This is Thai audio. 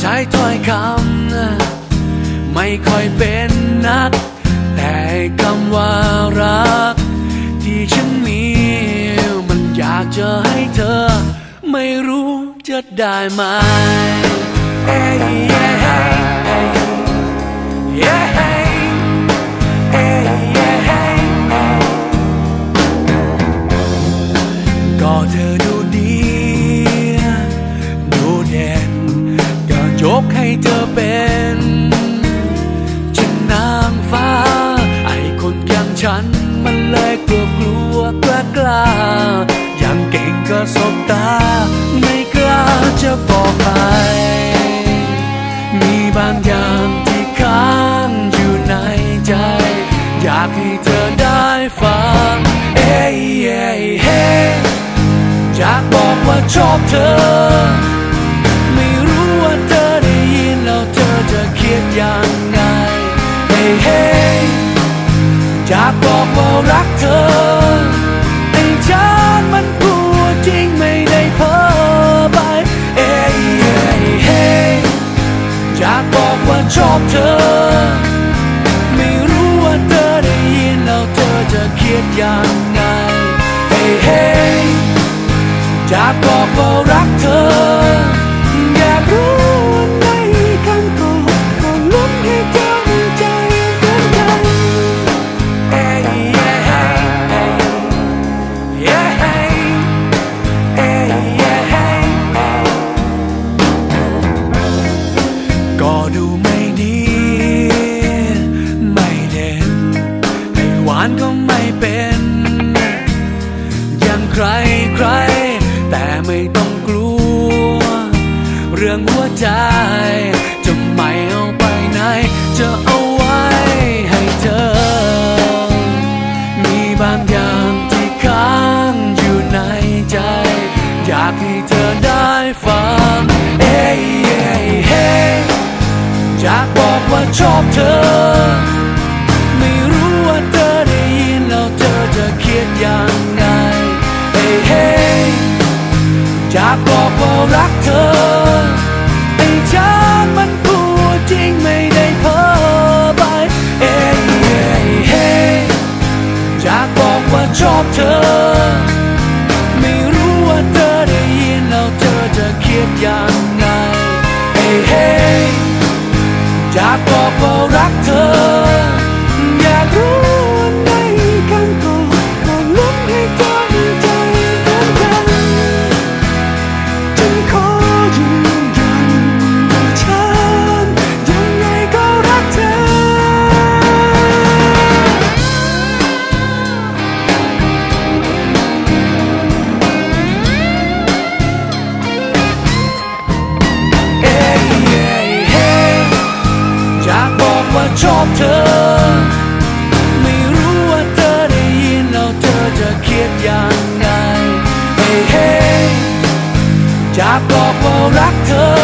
ใช้ถ้อยคำไม่ค่อยเป็นนัก คำว่ารัก ที่ฉันมี มันอยากจะให้เธอ ไม่รู้จะได้ไหมเอ้ เลยกลัวกลัวกล้ากล้าอย่างเก่งก็สบตา ไม่กล้าจะบอกใครมีบางอย่างที่ค้างอยู่ในใจ อยากให้เธอได้ฟัง เอ้ยเอ้ยเฮ้อยากบอกว่าชอบเธอ อยากบอกว่ารักเธอไอ้ฉันมันกลัวจริงไม่ได้เพ้อไปเอ้ยเฮ้ยอยากบอกว่าชอบเธอ ไม่รู้ว่าเธอได้ยินแล้วเธอจะคิดยังไงเฮ้ยเฮ้ยอยากบอกว่ารักเธอานก็ไม่เป็น อย่างใครใคร แต่ไม่ต้องกลัว เรื่องหัวใจ จะไม่เอาไปไหน จะเอาไว้ให้เธอ มีบางอย่างที่ค้างอยู่ในใจ อยากให้เธอได้ฟัง เอ้ยเอ้ยเฮ้ยอยากบอกว่าชอบเธอ รักเธอไอ้ฉันมันพูดจริงไม่ได้เพ้อไปเอ้ยเฮ้ยเฮ้ยอยากบอกว่าชอบเธอ ไม่รู้ว่าเธอได้ยินแล้วเธอจะคิดยังไงเอ้ยเฮ้ เธอจะคิดยังไง เฮ้ยเฮ้ยอยากบอกว่ารักเธอ